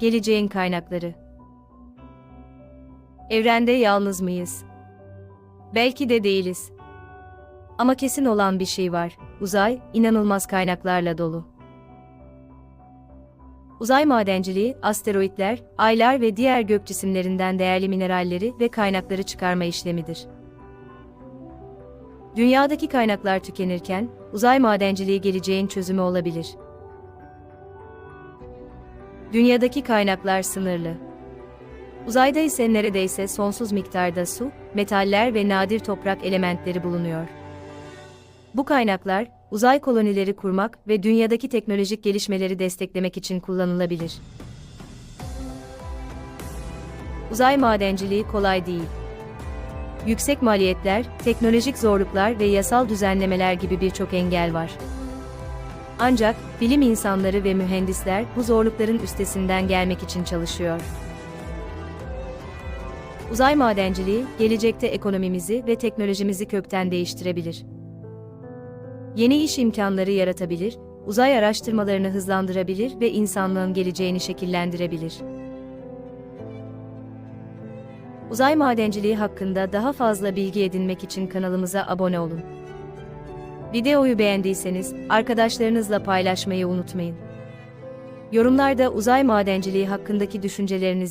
geleceğin kaynakları. Evrende yalnız mıyız? Belki de değiliz. Ama kesin olan bir şey var. Uzay, inanılmaz kaynaklarla dolu. Uzay madenciliği, asteroitler, aylar ve diğer gök cisimlerinden değerli mineralleri ve kaynakları çıkarma işlemidir. Dünyadaki kaynaklar tükenirken, uzay madenciliği geleceğin çözümü olabilir. Dünyadaki kaynaklar sınırlı. Uzayda ise neredeyse sonsuz miktarda su, metaller ve nadir toprak elementleri bulunuyor. Bu kaynaklar, uzay kolonileri kurmak ve dünyadaki teknolojik gelişmeleri desteklemek için kullanılabilir. Uzay madenciliği kolay değil. Yüksek maliyetler, teknolojik zorluklar ve yasal düzenlemeler gibi birçok engel var. Ancak bilim insanları ve mühendisler bu zorlukların üstesinden gelmek için çalışıyor. Uzay madenciliği gelecekte ekonomimizi ve teknolojimizi kökten değiştirebilir. Yeni iş imkanları yaratabilir, uzay araştırmalarını hızlandırabilir ve insanlığın geleceğini şekillendirebilir. Uzay madenciliği hakkında daha fazla bilgi edinmek için kanalımıza abone olun. Videoyu beğendiyseniz arkadaşlarınızla paylaşmayı unutmayın. Yorumlarda uzay madenciliği hakkındaki düşüncelerinizi